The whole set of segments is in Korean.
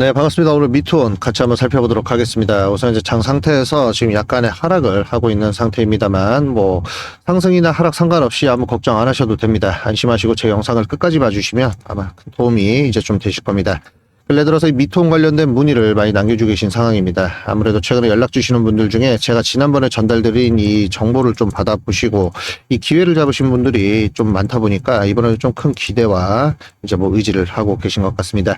네, 반갑습니다. 오늘 미투온 같이 한번 살펴보도록 하겠습니다. 우선 이제 장 상태에서 지금 약간의 하락을 하고 있는 상태입니다만, 뭐, 상승이나 하락 상관없이 아무 걱정 안 하셔도 됩니다. 안심하시고 제 영상을 끝까지 봐주시면 아마 큰 도움이 이제 좀 되실 겁니다. 근래 들어서 이 미투온 관련된 문의를 많이 남겨주고 계신 상황입니다. 아무래도 최근에 연락 주시는 분들 중에 제가 지난번에 전달드린 이 정보를 좀 받아보시고 이 기회를 잡으신 분들이 좀 많다 보니까 이번에는 좀큰 기대와 이제 뭐 의지를 하고 계신 것 같습니다.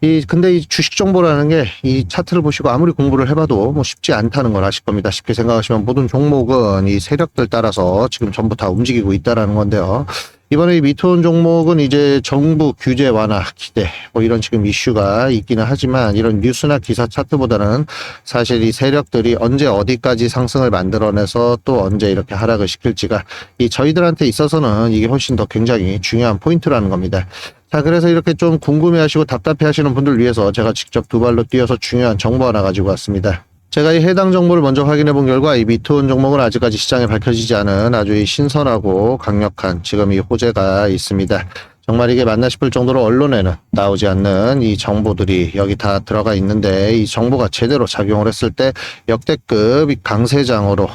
이 근데 이 주식 정보라는 게 이 차트를 보시고 아무리 공부를 해봐도 뭐 쉽지 않다는 걸 아실 겁니다. 쉽게 생각하시면 모든 종목은 이 세력들 따라서 지금 전부 다 움직이고 있다라는 건데요. 이번에 이 미투온 종목은 이제 정부 규제 완화 기대 뭐 이런 지금 이슈가 있기는 하지만 이런 뉴스나 기사 차트보다는 사실 이 세력들이 언제 어디까지 상승을 만들어내서 또 언제 이렇게 하락을 시킬지가 이 저희들한테 있어서는 이게 훨씬 더 굉장히 중요한 포인트라는 겁니다. 자, 그래서 이렇게 좀 궁금해 하시고 답답해 하시는 분들 위해서 제가 직접 두 발로 뛰어서 중요한 정보 하나 가지고 왔습니다. 제가 이 해당 정보를 먼저 확인해 본 결과 이 미투온 종목은 아직까지 시장에 밝혀지지 않은 아주 이 신선하고 강력한 지금 이 호재가 있습니다. 정말 이게 맞나 싶을 정도로 언론에는 나오지 않는 이 정보들이 여기 다 들어가 있는데 이 정보가 제대로 작용을 했을 때 역대급 이 강세장으로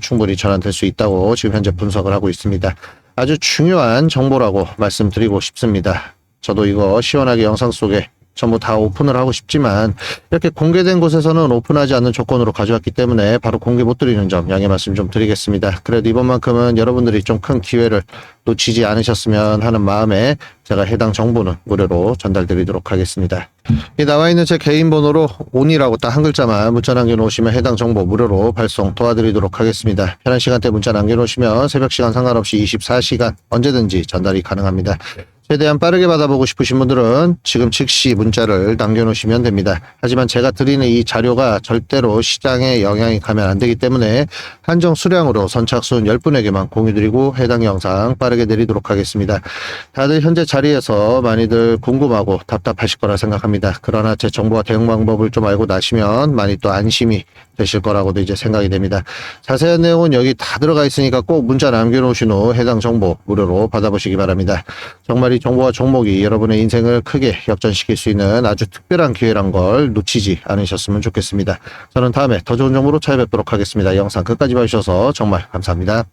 충분히 전환될 수 있다고 지금 현재 분석을 하고 있습니다. 아주 중요한 정보라고 말씀드리고 싶습니다. 저도 이거 시원하게 영상 속에 전부 다 오픈을 하고 싶지만 이렇게 공개된 곳에서는 오픈하지 않는 조건으로 가져왔기 때문에 바로 공개 못 드리는 점 양해 말씀 좀 드리겠습니다. 그래도 이번만큼은 여러분들이 좀 큰 기회를 놓치지 않으셨으면 하는 마음에 제가 해당 정보는 무료로 전달드리도록 하겠습니다. 이 나와 있는 제 개인 번호로 온이라고 딱 한 글자만 문자 남겨놓으시면 해당 정보 무료로 발송 도와드리도록 하겠습니다. 편한 시간대 문자 남겨놓으시면 새벽 시간 상관없이 24시간 언제든지 전달이 가능합니다. 최대한 빠르게 받아보고 싶으신 분들은 지금 즉시 문자를 남겨놓으시면 됩니다. 하지만 제가 드리는 이 자료가 절대로 시장에 영향이 가면 안 되기 때문에 한정 수량으로 선착순 10분에게만 공유드리고 해당 영상 빠르게 내리도록 하겠습니다. 다들 현재 자리에서 많이들 궁금하고 답답하실 거라 생각합니다. 그러나 제 정보와 대응 방법을 좀 알고 나시면 많이 또 안심이 되실 거라고도 이제 생각이 됩니다. 자세한 내용은 여기 다 들어가 있으니까 꼭 문자 남겨놓으신 후 해당 정보 무료로 받아보시기 바랍니다. 정말 이 정보와 종목이 여러분의 인생을 크게 역전시킬 수 있는 아주 특별한 기회란 걸 놓치지 않으셨으면 좋겠습니다. 저는 다음에 더 좋은 정보로 찾아뵙도록 하겠습니다. 영상 끝까지 봐주셔서 정말 감사합니다.